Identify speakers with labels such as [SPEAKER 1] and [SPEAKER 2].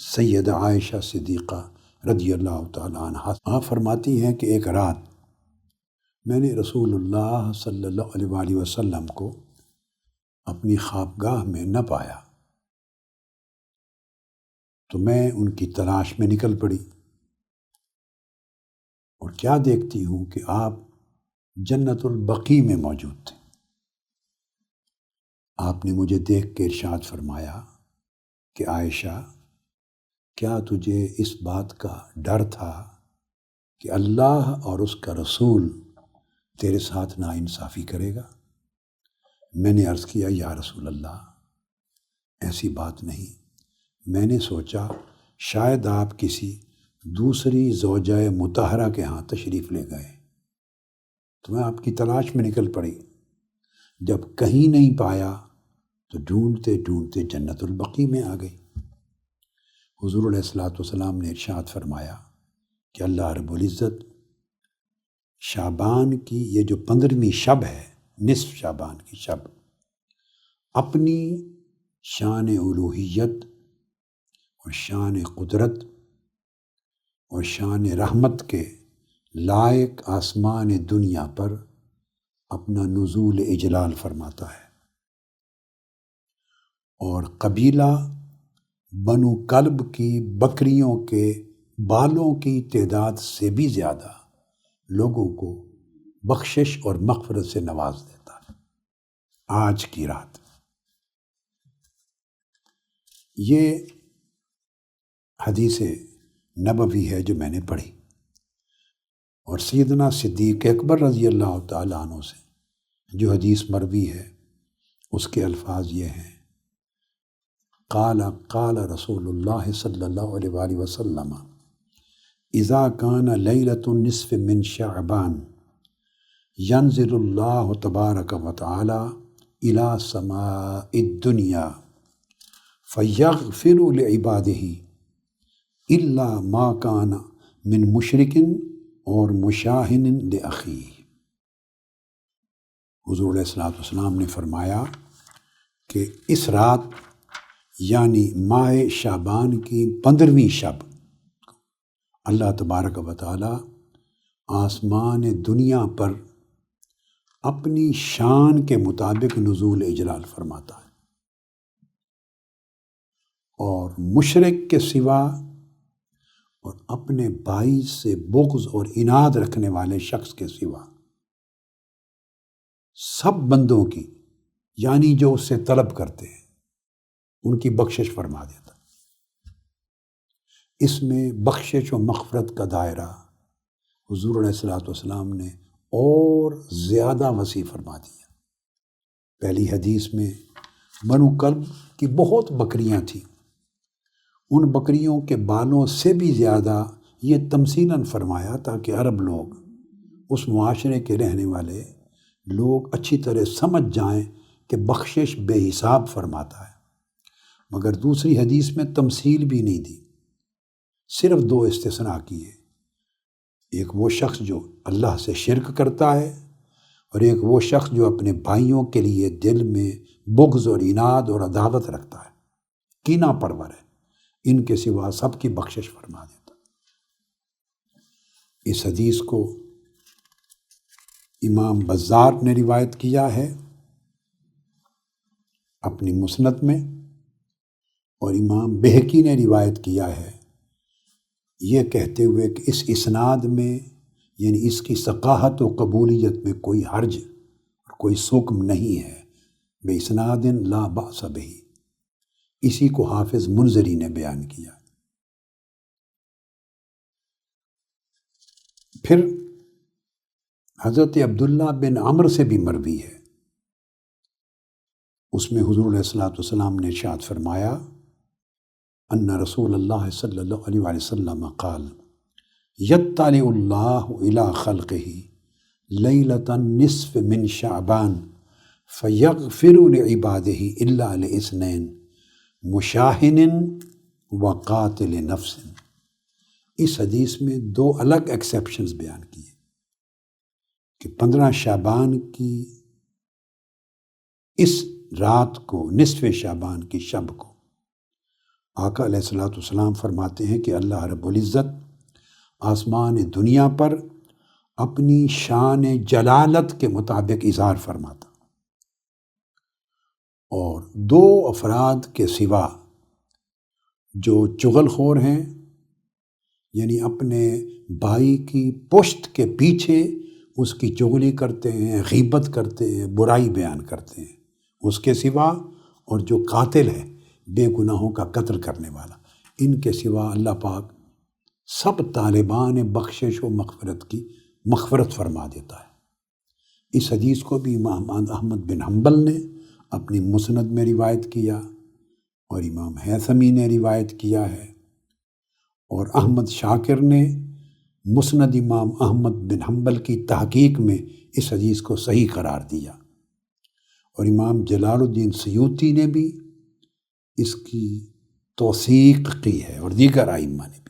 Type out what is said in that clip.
[SPEAKER 1] سید عائشہ صدیقہ رضی اللہ تعالیٰ عنہ آپ فرماتی ہیں کہ ایک رات میں نے رسول اللہ صلی اللہ علیہ وآلہ وسلم کو اپنی خوابگاہ میں نہ پایا۔ تو میں ان کی تلاش میں نکل پڑی۔ اور کیا دیکھتی ہوں کہ آپ جنت البقی میں موجود تھے۔ آپ نے مجھے دیکھ کے ارشاد فرمایا کہ عائشہ کیا تجھے اس بات کا ڈر تھا کہ اللہ اور اس کا رسول تیرے ساتھ نا انصافی کرے گا؟ میں نے عرض کیا، یا رسول اللہ، ایسی بات نہیں۔ میں نے سوچا، شاید آپ کسی دوسری زوجہ متحرہ کے ہاں تشریف لے گئے۔ تو میں آپ کی تلاش میں نکل پڑی۔ جب کہیں نہیں پایا تو ڈھونڈتے ڈھونڈتے جنت البقی میں آ گئی۔ حضور علیہ السلاۃ والسلام نے ارشاد فرمایا کہ اللہ رب العزت شابان کی یہ جو پندرہویں شب ہے، نصف شابان کی شب، اپنی شان الوحیت اور شان قدرت اور شان رحمت کے لائق آسمان دنیا پر اپنا نزول اجلال فرماتا ہے۔ اور قبیلہ بنو کلب کی بکریوں کے بالوں کی تعداد سے بھی زیادہ لوگوں کو بخشش اور مغفرت سے نواز دیتا ہے۔ آج کی رات۔ یہ حدیث نبوی ہے جو میں نے پڑھی۔ اور سیدنا صدیق اکبر رضی اللہ تعالیٰ عنہ سے جو حدیث مروی ہے، اس کے الفاظ یہ ہیں۔ قال قال رسول اللہ صلی اللہ علیہ وآلہ وسلم، اذا کان لیلت النصف من شعبان، ینزل اللہ تبارک و تعالی الى سماء الدنیا، فیغفر لعباده الا ما کان من مشرکن اور مشاہن لأخی حضور علیہ السلام والسلام نے فرمایا کہ اس رات یعنی ماہ شابان کی پندرہویں شب۔ اللہ تبارک و تعالی آسمان دنیا پر اپنی شان کے مطابق نزول اجلال فرماتا ہے۔ اور مشرق کے سوا اور اپنے بھائی سے بغض اور اناد رکھنے والے شخص کے سوا سب بندوں کی یعنی جو اس سے طلب کرتے ہیں۔ ان کی بخشش فرما دیتا۔ اس میں بخشش و مغفرت کا دائرہ حضور علیہ السلاۃ والسلام نے اور زیادہ وسیع فرما دیا۔ پہلی حدیث میں بنو قلب کی بہت بکریاں تھیں۔ ان بکریوں کے بالوں سے بھی زیادہ یہ تمثیلاً فرمایا تاکہ عرب لوگ، اس معاشرے کے رہنے والے لوگ اچھی طرح سمجھ جائیں کہ بخشش بے حساب فرماتا ہے۔ مگر دوسری حدیث میں تمثیل بھی نہیں دی۔ صرف دو استثناء کیے۔ ایک وہ شخص جو اللہ سے شرک کرتا ہے اور ایک وہ شخص جو اپنے بھائیوں کے لیے دل میں بغض اور اناد اور عداوت رکھتا ہے۔ کینا پرور ہے۔ ان کے سوا سب کی بخشش فرما دیتا۔ اس حدیث کو امام بزار نے روایت کیا ہے۔ اپنی مسنت میں اور امام بہکی نے روایت کیا ہے یہ کہتے ہوئے کہ اس اسناد میں یعنی اس کی ثقاہت و قبولیت میں کوئی حرج اور کوئی سکم نہیں ہے۔ بے اسناد لا باصب ہی اسی کو حافظ منظری نے بیان کیا۔ پھر حضرت عبداللہ بن عمر سے بھی مروی ہے۔ اس میں حضور علیہ السلاۃ والسلام نے ارشاد فرمایا ان رسول اللہ صلی اللہ علیہ وسلم قال یتعلی اللہ الى خلقه لیلتا نصف من شعبان فیغفر لعباده الا لاسنین مشاہن و قاتل نفس. اس حدیث میں دو الگ ایکسیپشنز بیان کیے کہ پندرہ شعبان کی اس رات کو، نصف شعبان کی شب کو آقا علیہ السلاۃ والسلام فرماتے ہیں کہ اللہ رب العزت آسمان دنیا پر اپنی شان جلالت کے مطابق اظہار فرماتا اور دو افراد کے سوا جو چغل خور ہیں یعنی اپنے بھائی کی پشت کے پیچھے اس کی چغلی کرتے ہیں، غیبت کرتے ہیں، برائی بیان کرتے ہیں۔ اس کے سوا اور جو قاتل ہے بے گناہوں کا قتل کرنے والا۔ ان کے سوا اللہ پاک سب طالبان بخشش و مغفرت کی مغفرت فرما دیتا ہے۔ اس حدیث کو بھی امام احمد بن حنبل نے اپنی مسند میں روایت کیا اور امام حیثمی نے روایت کیا ہے۔ اور احمد شاکر نے مسند امام احمد بن حنبل کی تحقیق میں اس حدیث کو صحیح قرار دیا۔ اور امام جلال الدین سیوتی نے بھی اس کی توثیق کی ہے اور دیگر آئمہ نے بھی۔